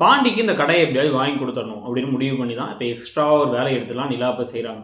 பாண்டிக்கு இந்த கடையை எப்படியாவது வாங்கி கொடுத்துடணும் அப்படின்னு முடிவு பண்ணி தான் இப்போ எக்ஸ்ட்ரா ஒரு வேலை எடுத்துலாம் நிலா இப்போ செய்கிறாங்க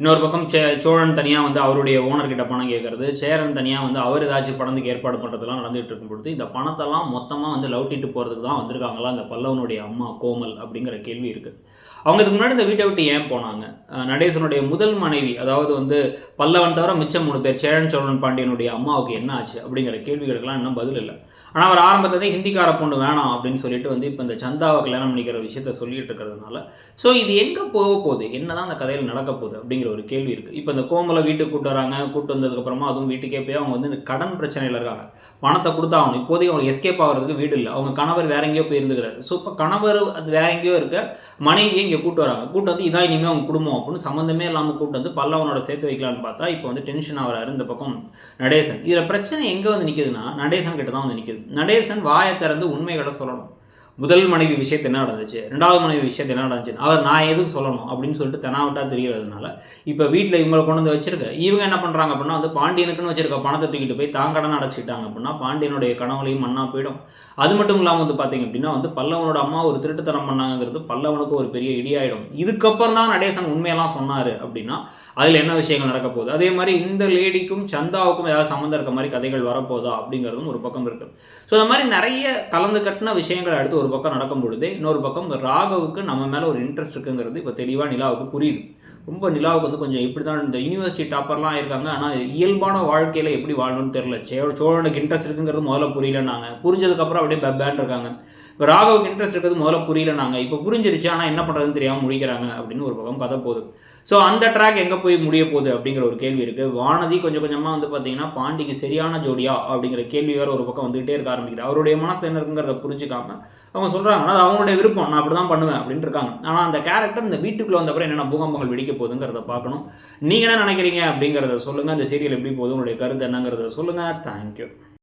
இன்னொரு பக்கம் சே சோழன் தனியாக வந்து அவருடைய ஓனர்கிட்ட பணம் கேட்கறது சேரன் தனியாக வந்து அவர் ஏதாச்சும் படத்துக்கு ஏற்பாடு பண்ணுறதுலாம் நடந்துகிட்டு இருக்கும் பொழுது இந்த பணத்தெல்லாம் மொத்தமாக வந்து லவுட்டிட்டு போகிறதுக்கு தான் வந்திருக்காங்களா? அந்த பல்லவனுடைய அம்மா கோமல் அப்படிங்கிற கேள்வி இருக்குது அவங்க இதுக்கு முன்னாடி இந்த வீட்டை விட்டு ஏன் போனாங்க? நடேசனுடைய முதல் மனைவி அதாவது வந்து பல்லவன் தவிர மிச்சம் மூணு பேர் சேரன் சோழன் பாண்டியனுடைய அம்மாவுக்கு என்ன ஆச்சு அப்படிங்கிற கேள்விகளுக்கெல்லாம் இன்னும் பதில் இல்லை. ஆனால் அவர் ஆரம்பத்திலே ஹிந்திக்கார பொண்ணு வேணாம் அப்படின்னு சொல்லிட்டு வந்து இப்போ இந்த சந்தாவை கல்யாணம் பண்ணிக்கிற விஷயத்த சொல்லிட்டு இருக்கிறதுனால ஸோ இது எங்கே போக போகுது? என்னதான் அந்த கதையில் நடக்க போகுது அப்படிங்கிற ஒரு கேள்வி இருக்குது இப்போ இந்த கோமலை வீட்டுக்கு கூப்பிட்டு வராங்க கூட்டு வந்ததுக்கப்புறமா அதுவும் வீட்டுக்கே போய் அவங்க வந்து கடன் பிரச்சனையில் இருக்காங்க. பணத்தை கொடுத்தா அவங்க இப்போதைக்கு அவங்க எஸ்கேப் ஆகிறதுக்கு வீடு இல்லை. அவங்க கணவர் வேற எங்கேயோ போய் இருந்துக்கிறாரு. ஸோ இப்போ கணவர் அது வேற எங்கேயோ இருக்க மனைவியை இங்கே கூப்பிட்டு வராங்க. கூட்டு வந்து இதான் இனிமேல் அவங்க குடும்பம் அப்படின்னு சம்மந்தமே இல்லாமல் கூட்டு வந்து பல்லவனோட சேர்த்து வைக்கலான்னு பார்த்தா இப்போ வந்து டென்ஷன் ஆகிறாரு இந்த பக்கம் நடேசன். இதில் பிரச்சனை எங்கே வந்து நிற்கிதுன்னா நடேசன் கிட்ட தான் வந்து நிற்கிது நடேசன் வாயை திறந்து உண்மைகளை சொல்லணும். முதல் மனைவி விஷயத்து என்ன நடந்துச்சு? ரெண்டாவது மனைவி விஷயத்து என்ன நடந்துச்சு அவர் நான் எதுக்கு சொல்லணும்? அப்படின்னு சொல்லிட்டு தெனாவட்டா தெரியறதுனால இப்போ வீட்டில் இவங்களை கொண்டு வந்து வச்சிருக்க இவங்க என்ன பண்ணுறாங்க அப்படின்னா வந்து பாண்டியனுக்குன்னு வச்சிருக்க பணத்தை தூக்கிட்டு போய் தான் கடன் அடைச்சிட்டாங்க அப்படின்னா பாண்டியனுடைய கனவுலையும் மண்ணா போயிடும். அது மட்டும் இல்லாமல் வந்து பார்த்தீங்க அப்படின்னா வந்து பல்லவனோட அம்மா ஒரு திருட்டுத்தனம் பண்ணாங்கிறது பல்லவனுக்கு ஒரு பெரிய இடியாயிடும். இதுக்கப்புறம் தான் நடேசன் உண்மையெல்லாம் சொன்னார் அப்படின்னா அதில் என்ன விஷயங்கள் நடக்க போகுது? அதே மாதிரி இந்த லேடிக்கும் சந்தாவுக்கும் ஏதாவது சம்மந்தம் இருக்க மாதிரி கதைகள் வரப்போதா அப்படிங்கிறதும் ஒரு பக்கம் இருக்குது ஸோ இந்த மாதிரி நிறைய கலந்து கட்டின விஷயங்களை அடுத்து ஒரு பக்கம் நடக்கும் பொழுது இன்னொரு பக்கம் ராகவுக்கு நம்ம மேலே ஒரு இன்ட்ரெஸ்ட் இருக்குங்கிறது இப்போ தெளிவாக நிலாவுக்கு புரியுது. ரொம்ப நிலாவுக்கு வந்து கொஞ்சம் இப்படி தான் இந்த யூனிவர்சிட்டி டாப்பர்லாம் இருக்காங்க ஆனால் இயல்பான வாழ்க்கையில் எப்படி வாழணும்னு தெரில சே சோழனுக்கு இன்ட்ரெஸ்ட் இருக்குங்கிறது முதல்ல புரியலனாங்க புரிஞ்சதுக்கப்புறம் அப்படியே பேன் இருக்காங்க. இப்போ ராகவுக்கு இன்ட்ரெஸ்ட் இருக்கிறது முதல்ல புரியலனாங்க இப்போ புரிஞ்சிருச்சு ஆனால் என்ன பண்ணுறதுன்னு தெரியாமல் முடிக்கிறாங்க அப்படின்னு ஒரு பக்கம் கதை போகுது. ஸோ அந்த ட்ராக் எங்கே போய் முடிய போகுது அப்படிங்கிற ஒரு கேள்வி இருக்குது வானதி கொஞ்சம் கொஞ்சமாக வந்து பார்த்தீங்கன்னா பாண்டிக்கு சரியான ஜோடியா அப்படிங்கிற கேள்வி வேறு ஒரு பக்கம் வந்துகிட்டே இருக்க ஆரம்பிக்குது. அவருடைய மனத்தில் என்ன இருக்குங்கிறத புரிஞ்சுக்காம அவங்க சொல்கிறாங்க அது அவங்களுடைய விருப்பம். நான் அப்படி தான் பண்ணுவேன் அப்படின்னு இருக்காங்க. ஆனால் அந்த கேரக்டர் இந்த வீட்டுக்குள்ளே வந்தப்பறம் என்னென்ன பூகம்பங்கள் வெடிக்க போகுதுங்கிறத பார்க்கணும். நீங்கள் என்ன நினைக்கிறீங்க அப்படிங்கிறத சொல்லுங்கள் அந்த சீரியல் எப்படி போகுது? உங்களுடைய கருத்து என்னங்கிறத சொல்லுங்கள் தேங்க்யூ